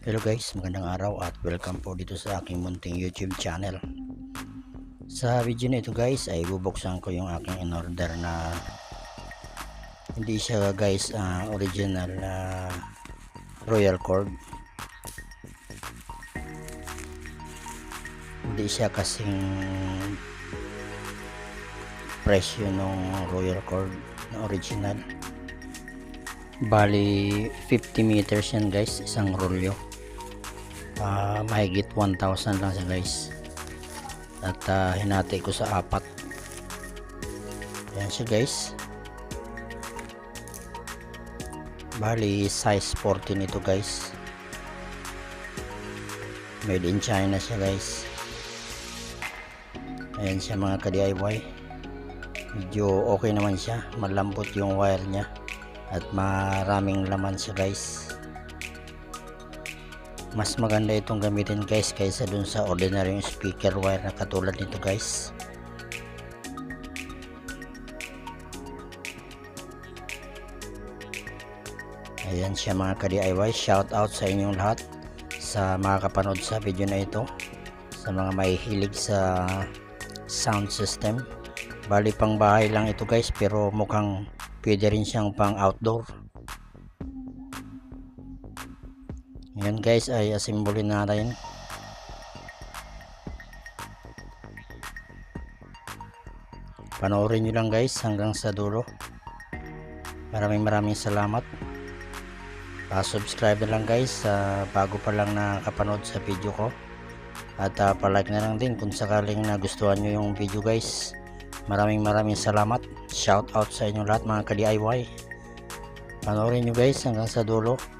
Hello guys, magandang araw at welcome po dito sa aking munting YouTube channel. Sa video na ito guys ay bubuksan ko yung aking in-order na hindi siya guys ah, original na Royal Cord. Hindi siya kasing presyo ng Royal Cord na original. Bali 50 meters yan guys, isang rolyo. Ah, mahigit 1,000 lang siya guys. At ah, hinati ko sa apat. Yan siya guys. Bali size 14 ito guys. Made in China siya guys. Ayan siya mga ka-DIY. Medyo okay naman siya. Malambot yung wire niya at maraming laman siya guys mas maganda itong gamitin guys kaysa dun sa ordinary speaker wire na katulad nito guys. Ayan siya mga ka-DIY shout out sa inyong lahat sa mga kapanood sa video na ito sa mga mahihilig sa sound system. Bali pang bahay lang ito guys pero mukhang pwede rin siyang pang outdoor Ayan guys ay asimbulin natin. Panoorin nyo lang guys hanggang sa dulo. Maraming maraming salamat. Pa-subscribe na lang guys sa bago pa lang nakapanood sa video ko. At uh, palike na lang din kung sakaling nagustuhan nyo yung video guys. Maraming maraming salamat. Shout out sa inyo lahat mga ka-DIY. Panoorin nyo guys hanggang sa dulo.